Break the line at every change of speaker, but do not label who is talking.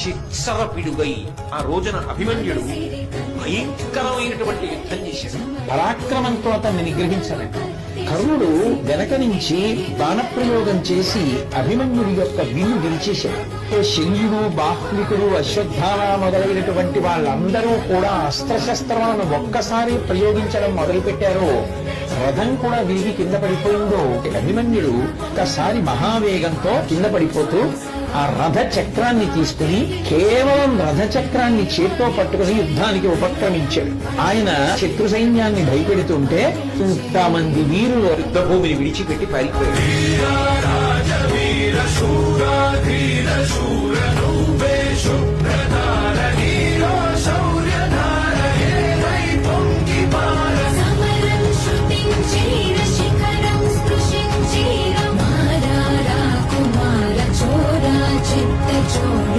చిత్సర ఆ రోజున అభిమన్యుడు భయంకరమైనటువంటి యుద్ధం చేశాడు.
పరాక్రమంతో అతన్ని నిగ్రహించలేడు కర్ణుడు వెనక నుంచి బాణప్రయోగం చేసి అభిమన్యుడి యొక్క విల్లు విరిచేశాడు. శల్యుడు బాహ్లికుడు అశ్వత్థామ మొదలైనటువంటి వాళ్ళందరూ కూడా అస్త్రశస్త్రాలను ఒక్కసారి ప్రయోగించడం మొదలుపెట్టారో రథం కూడా విరిగి కింద పడిపోయిందో అభిమన్యుడు ఒకసారి మహావేగంతో కింద పడిపోతూ ఆ రథ చక్రాన్ని తీసుకుని కేవలం రథ చక్రాన్ని చేత్తో పట్టుకుని యుద్ధానికి ఉపక్రమించాడు. ఆయన శత్రు సైన్యాన్ని భయపెడుతుంటే ఇంతమంది వీరులు
యుద్ధ భూమిని విడిచిపెట్టి పారిపోయాడు 期待着我。